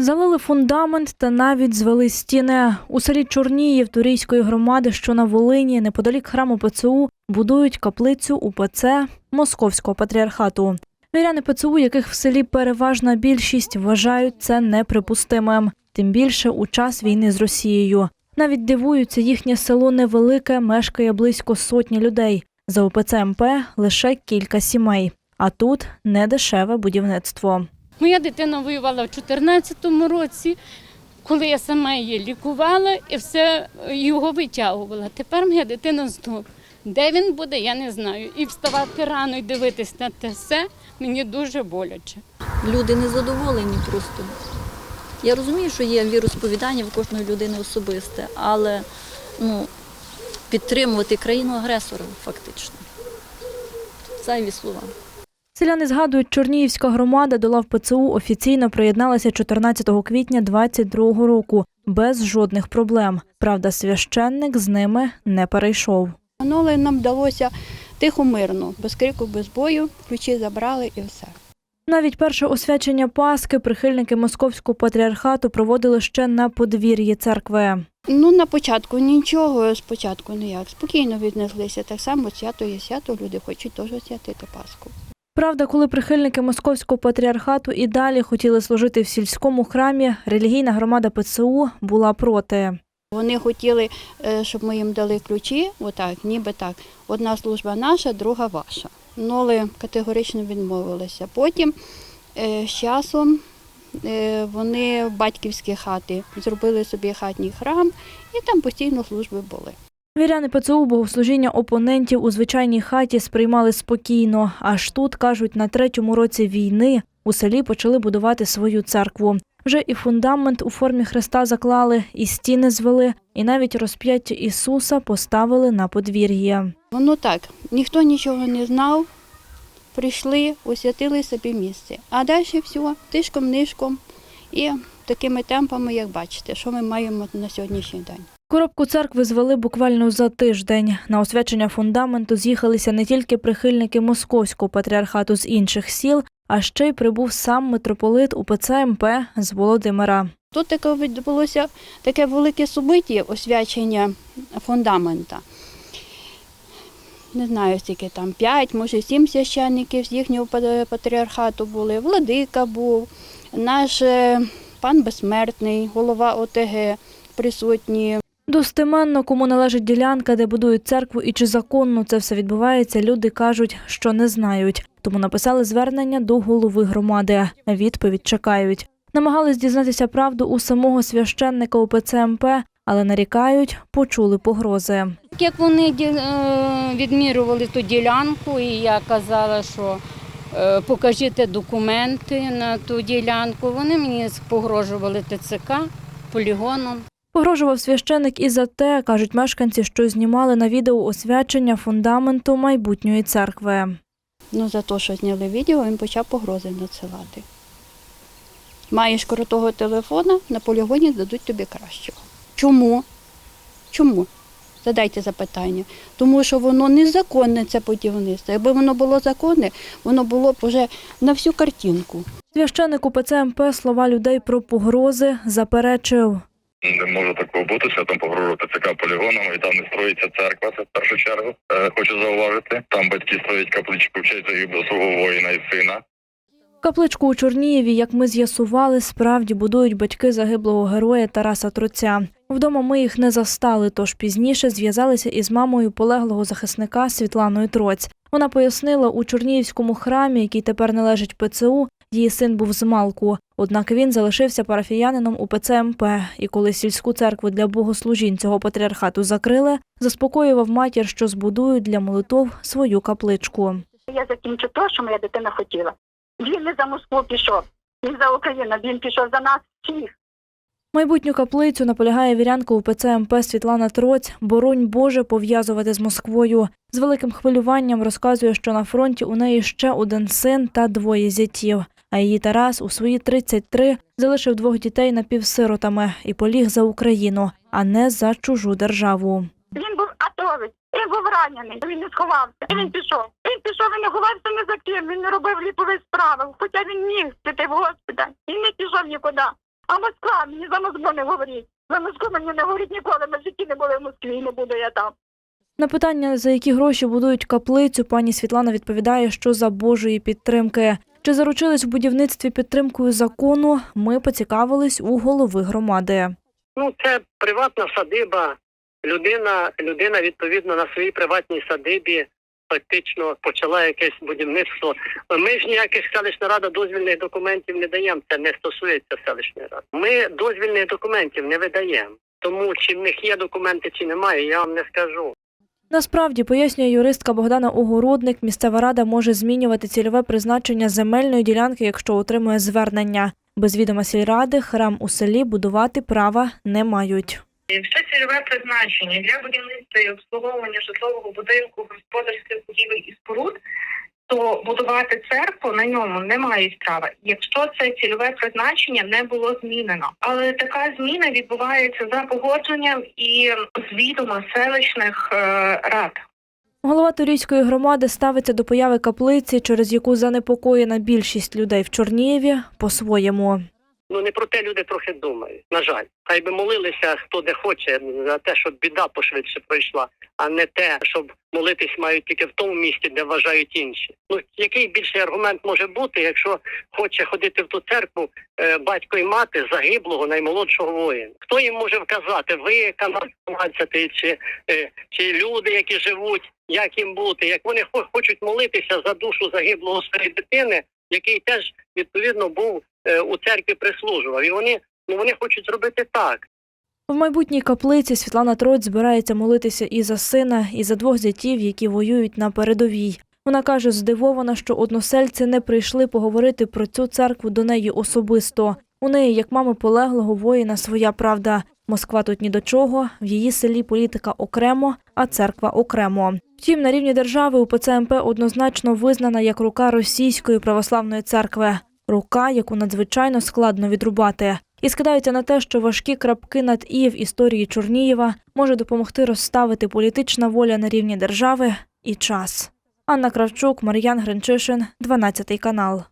Залили фундамент та навіть звели стіни. У селі Чорніїв Турійської громади, що на Волині, неподалік храму ПЦУ, будують каплицю УПЦ Московського патріархату. Віряни ПЦУ, яких в селі переважна більшість, вважають це неприпустимим. Тим більше у час війни з Росією. Навіть дивуються, їхнє село невелике, мешкає близько сотні людей. За УПЦ МП лише кілька сімей. А тут недешеве будівництво. Моя дитина воювала в 2014 році, коли я сама її лікувала і все його витягувала. Тепер моя дитина знов. Де він буде, я не знаю. І вставати рано і дивитись на те все мені дуже боляче. Люди незадоволені просто. Я розумію, що є віросповідання в кожної людини особисте, але ну, підтримувати країну агресора фактично. Зайві слова. Селяни згадують, Чорніївська громада до лав ПЦУ офіційно приєдналася 14 квітня 22 року без жодних проблем. Правда, священник з ними не перейшов. Але нам вдалося тихо мирно, без крику, без бою, ключі забрали і все. Навіть перше освячення Пасхи прихильники московського патріархату проводили ще на подвір'ї церкви. Ну, на початку нічого, спочатку ніяк. Спокійно віднеслися. Так само свято є свято, люди хочуть теж святити Пасху. Правда, коли прихильники московського патріархату і далі хотіли служити в сільському храмі, релігійна громада ПЦУ була проти. Вони хотіли, е, щоб ми їм дали ключі, отак, ніби так. Одна служба наша, друга ваша. Але категорично відмовилися. Потім е, з часом е, вони в батьківські хати зробили собі хатній храм і там постійно служби були. Віряни ПЦУ богослужіння опонентів у звичайній хаті сприймали спокійно. Аж тут, кажуть, на третьому році війни у селі почали будувати свою церкву. Вже і фундамент у формі хреста заклали, і стіни звели, і навіть розп'яття Ісуса поставили на подвір'я. Воно так, ніхто нічого не знав, прийшли, освятили собі місце. А далі все, тишком-нишком і такими темпами, як бачите, що ми маємо на сьогоднішній день. Коробку церкви звели буквально за тиждень. На освячення фундаменту з'їхалися не тільки прихильники московського патріархату з інших сіл, а ще й прибув сам митрополит УПЦ МП з Володимира. Тут таке відбулося таке велике собиття освячення фундамента. Не знаю, скільки там, п'ять, може, сім священників з їхнього патріархату були. Владика був, наш е, пан безсмертний, голова ОТГ присутні. Достеменно, кому належить ділянка, де будують церкву і чи законно це все відбувається, люди кажуть, що не знають. Тому написали звернення до голови громади. Відповідь чекають. Намагались дізнатися правду у самого священника УПЦ МП, але нарікають, почули погрози. Як вони е, відмірювали ту ділянку, і я казала, що е, покажіть документи на ту ділянку, вони мені погрожували ТЦК полігоном. Погрожував священик і за те, кажуть мешканці, що знімали на відео освячення фундаменту майбутньої церкви. Ну, за те, що зняли відео, він почав погрози надсилати. Маєш крутого телефона, на полігоні дадуть тобі кращого. Чому? Чому? Задайте запитання. Тому що воно незаконне це будівництво. Якби воно було законне, воно було б вже на всю картинку. Священик УПЦ МП слова людей про погрози заперечив. Не може такого бути, що там погрожувати ЦК полігоном і там не строїться церква, це в першу чергу. Е, хочу зауважити. Там батьки строять капличку в честь загиблого свого воїна і сина. Капличку у Чорнієві, як ми з'ясували, справді будують батьки загиблого героя Тараса Троця. Вдома ми їх не застали, тож пізніше зв'язалися із мамою полеглого захисника Світланою Троць. Вона пояснила, у Чорніївському храмі, який тепер належить ПЦУ, її син був з Малку. Однак він залишився парафіянином у ПЦМП, і коли сільську церкву для богослужінь цього патріархату закрили, заспокоював матір, що збудують для молитов свою капличку. Я закінчу те, що моя дитина хотіла. Він не за Москву пішов, він за Україну, він пішов за нас всіх. Майбутню каплицю наполягає вірянка УПЦ МП Світлана Троць, боронь Боже пов'язувати з Москвою. З великим хвилюванням розказує, що на фронті у неї ще один син та двоє зятів. А її Тарас у свої 33 залишив двох дітей напівсиротами і поліг за Україну, а не за чужу державу. Він був атовець, він був ранений, він не сховався. І Він пішов. Він пішов, він не ховався ні за ким, він не робив ліпових справи, хоча він міг піти в госпіталь. Він не пішов нікуди. А Москва, мені за Москву не говоріть. За Москву мені не говоріть ніколи, ми в житті не були в Москві, і не буду я там. На питання, за які гроші будують каплицю, пані Світлана відповідає, що за Божої підтримки. Чи заручились в будівництві підтримкою закону? Ми поцікавились у голови громади. Ну, це приватна садиба. Людина, людина відповідно на своїй приватній садибі фактично почала якесь будівництво. Ми ж ніяких селищна рада дозвільних документів не даємо. Це не стосується селищної ради. Ми дозвільних документів не видаємо. Тому чи в них є документи, чи немає, я вам не скажу. Насправді, пояснює юристка Богдана Огородник, місцева рада може змінювати цільове призначення земельної ділянки, якщо отримує звернення. Без відома сільради храм у селі будувати права не мають. Все цільове призначення для будівництва і обслуговування житлового будинку, господарських будівель і споруд, то будувати церкву на ньому не мають права, якщо це цільове призначення не було змінено. Але така зміна відбувається за погодженням і звідома селищних е, рад. Голова Торійської громади ставиться до появи каплиці, через яку занепокоєна більшість людей в Чорнієві, по-своєму. Ну не про те люди трохи думають. На жаль, хай би молилися хто де хоче за те, щоб біда пошвидше пройшла, а не те, щоб молитись мають тільки в тому місці, де вважають інші. Ну який більший аргумент може бути, якщо хоче ходити в ту церкву е, батько і мати загиблого наймолодшого воїна? Хто їм може вказати? Ви канал 12 чи, е, чи люди, які живуть, як їм бути? Як вони хо- хочуть молитися за душу загиблого своєї дитини, який теж відповідно був у церкві прислужував, і вони ну вони хочуть зробити так. В майбутній каплиці Світлана Троць збирається молитися і за сина, і за двох зятів, які воюють на передовій. Вона каже, здивована, що односельці не прийшли поговорити про цю церкву до неї особисто. У неї, як мами полеглого воїна, своя правда. Москва тут ні до чого, в її селі політика окремо, а церква окремо. Втім, на рівні держави УПЦ МП однозначно визнана як рука російської православної церкви. Рука, яку надзвичайно складно відрубати. І скидається на те, що важкі крапки над і в історії Чорнієва може допомогти розставити політична воля на рівні держави і час. Анна Кравчук, Мар'ян Гринчишин, 12 канал.